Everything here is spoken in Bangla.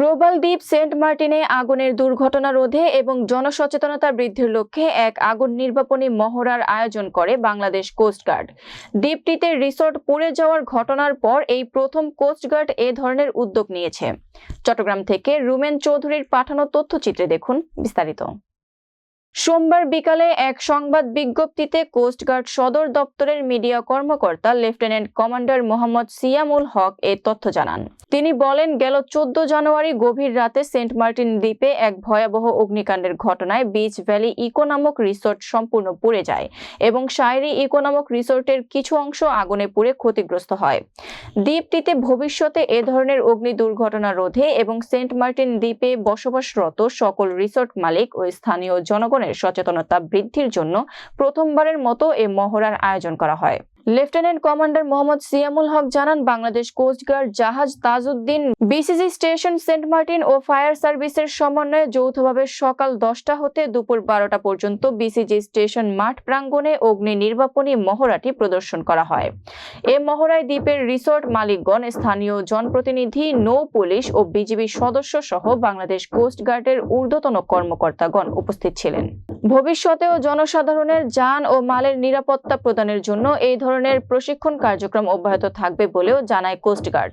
প্রবাল দ্বীপ সেন্ট মার্টিনে আগুনের দুর্ঘটনা রোধে এবং জনসচেতনতা বৃদ্ধির লক্ষ্যে এক আগুন নির্বাপনী মহড়ার আয়োজন করে বাংলাদেশ কোস্টগার্ড দ্বীপটিতে রিসোর্ট পুড়ে যাওয়ার ঘটনার পর এই প্রথম কোস্টগার্ড এ ধরনের উদ্যোগ নিয়েছে। চট্টগ্রাম থেকে রুমেন চৌধুরীর পাঠানো তথ্যচিত্রে দেখুন বিস্তারিত। সোমবার বিকালে এক সংবাদ বিজ্ঞপ্তিতে কোস্টগার্ড সদর দপ্তরের মিডিয়া কর্মকর্তা লেফটেন্যান্ট কমান্ডার মোহাম্মদ সিয়ামুল হক এ তথ্য জানান। তিনি বলেন, গেল চোদ্দ জানুয়ারি গভীর রাতে সেন্ট মার্টিন দ্বীপে এক ভয়াবহ অগ্নিকাণ্ডের ঘটনায় বিচ ভ্যালি ইকো নামক রিসোর্ট সম্পূর্ণ পুড়ে যায় এবং শায়রি ইকো নামক রিসোর্টের কিছু অংশ আগুনে পুড়ে ক্ষতিগ্রস্ত হয়। দ্বীপটিতে ভবিষ্যতে এ ধরনের অগ্নি দুর্ঘটনা রোধে এবং সেন্ট মার্টিন দ্বীপে বসবাসরত সকল রিসোর্ট মালিক ও স্থানীয় জনগণের সচেতনতা বৃদ্ধির জন্য প্রথমবারের মতো এ মহড়ার আয়োজন করা হয়। লেফটেন্যান্ট কমান্ডার মোহাম্মদ সিয়ামুল হক জানান, বাংলাদেশ কোস্টগার্ড জাহাজ Tajuddin BCC station Saint Martin ও ফায়ার সার্ভিসের সমন্বয়ে যৌথভাবে সকাল দশটা হতে দুপুর বারোটা পর্যন্ত বিসিজি স্টেশন মাঠ প্রাঙ্গণে অগ্নি নির্বাপনী মহড়াটি প্রদর্শন করা হয়। এ মহড়ায় দ্বীপের রিসোর্ট মালিকগণ, স্থানীয় জনপ্রতিনিধি, নৌ পুলিশ ও বিজিবি সদস্য সহ বাংলাদেশ কোস্টগার্ডের ঊর্ধ্বতন কর্মকর্তাগণ উপস্থিত ছিলেন। ভবিষ্যতেও জনসাধারণের যান ও মালের নিরাপত্তা প্রদানের জন্য এই ধরনের প্রশিক্ষণ কার্যক্রম অব্যাহত থাকবে বলেও জানায় কোস্টগার্ড